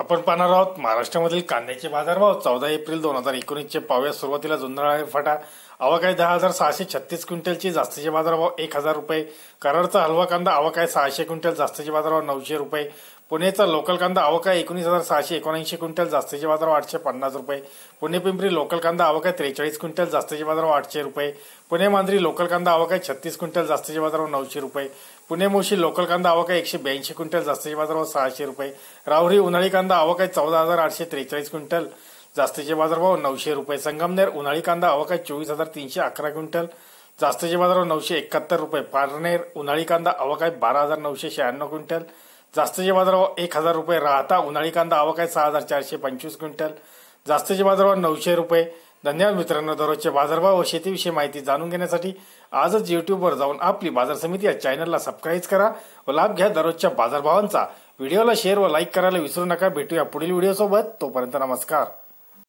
आपण पाहणार आहोत महाराष्ट्रामधील कांद्याचे बाजारभाव चौदा एप्रिल दोन हजार एकोणीसचे पाव्या सुरुवातीला जुन्नर फाटा. अवाकाय दहा हजार सहाशे छत्तीस क्विंटलची जास्तीचे बाजारभाव एक हजार रुपये. कराडचा हलवा कांदा अवाकाय सहाशे क्विंटल जास्तीचे बाजारभाव नऊशे रुपये. पुणेचा लोकल कांदा अवकाय एकोणीस हजार सहाशे एकोणऐंशी क्विंटल जास्तीचे बाजार आठशे पन्नास रुपये. पुणे पिंपरी लोकल कांदा अवकाय त्रेचाळीस क्विंटल जास्तीचे बाजार आठशे रुपये. पुणे मांजरी लोकल कांदा अवकाय छत्तीस क्विंटल जास्तीचे बाजार नऊशे रुपये. पुणे मोशी लोकल कांदा अवकाय एकशे ब्याऐंशी क्विंटल जास्तीचे बाजार सहाशे रुपये. राहुरी उन्हाळी कांदा अवकाय चौदा हजार आठशे त्रेचाळीस क्विंटल जास्तीचे बाजारभाव नऊशे रुपये. संगमनेर उन्हाळी कांदा अवकाय चोवीस हजार तीनशे अकरा क्विंटल जास्तीचे बाजारभाव नऊशे एकाहत्तर रुपये. पारनेर उन्हाळी कांदा अवकाय बारा हजार नऊशे शहाण्णव क्विंटल जास्तीचे बाजारभाव एक हजार रुपये राहता. उन्हाळी कांदा आवक आहे सहा हजार चारशे पंचवीस क्विंटल. जास्तीचे बाजारभाव नऊशे रुपये. धन्यवाद मित्रांनो दररोजचे बाजारभाव व शेतीविषयी माहिती जाणून घेण्यासाठी आजच युट्यूबवर जाऊन आपली बाजार समिती या चॅनलला सबस्क्राईब करा व लाभ घ्या दररोजच्या बाजारभावांचा व्हिडिओला शेअर व लाईक करायला विसरू नका. भेटूया पुढील व्हिडिओसोबत तोपर्यंत नमस्कार.